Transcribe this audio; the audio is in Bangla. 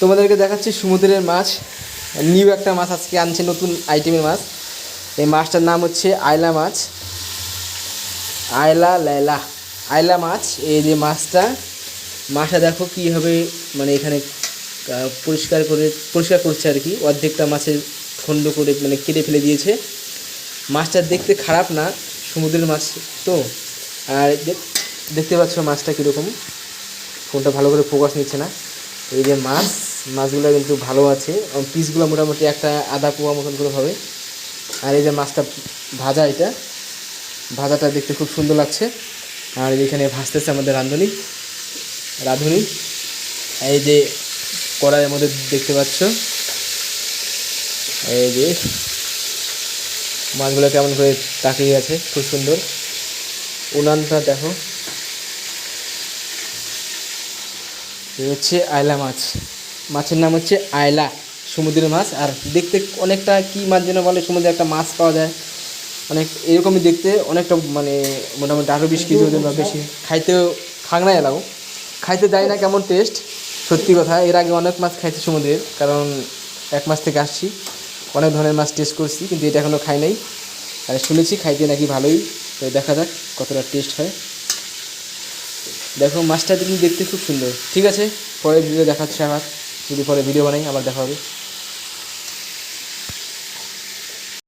তোমাদেরকে দেখাচ্ছি সমুদ্রের মাছ। নিউ একটা মাছ আজকে আনছে, নতুন আইটেমের মাছ। এই মাছটার নাম হচ্ছে আয়লা মাছ। আয়লা লেলা। আয়লা মাছ, এই যে মাছটা। মাছটা দেখো কীভাবে মানে এখানে পরিষ্কার করে, পরিষ্কার করছে আর কি। অর্ধেকটা মাছের খণ্ড করে মানে কেটে ফেলে দিয়েছে। মাছটা দেখতে খারাপ না, সমুদ্রের মাছ তো। আর দেখ- দেখতে পাচ্ছ মাছটা কীরকম। ফোনটা ভালো করে ফোকাস নিচ্ছে না। এই যে মাছ, মাছগুলো কিন্তু ভালো আছে। পিসগুলো মোটামুটি একটা আধা পোয়া মতন করে হবে। আর এই যে মাছটা ভাজা এটা, ভাজাটা দেখতে খুব সুন্দর লাগছে। আর এখানে ভাজতেছে আমাদের রাঁধুনি। রাঁধুনি, এই যে কড়াইয়ের মধ্যে দেখতে পাচ্ছ। এই যে মাছগুলো কেমন করে তাকিয়ে আছে, খুব সুন্দর। উনানটা দেখো। হচ্ছে আয়লা মাছ। মাছের নাম হচ্ছে আয়লা, সমুদ্রের মাছ। আর দেখতে অনেকটা কি মাছ যেন বলে, সমুদ্রে একটা মাছ পাওয়া যায়। অনেক এরকমই দেখতে, অনেকটা মানে মোটামুটি আরও বিশ কেজি ওজন বা বেশি। খাইতেও খাংনা এলাও। খাইতে যায় না কেমন টেস্ট সত্যি কথা, এর আগে অনেক মাছ খাইছি সমুদ্রের, কারণ এক মাস থেকে আসছি। অনেক ধরনের মাছ টেস্ট করছি, কিন্তু এটা এখনও খাই নাই। আর শুনেছি খাইতে নাকি ভালোই, তো দেখা যাক কতটা টেস্ট হয়। দেখো মাছটা কিন্তু দেখতে খুব সুন্দর। ঠিক আছে? পরের ভিডিও দেখাচ্ছে আমার যদি পরে ভিডিও বানাই, আবার দেখা হবে।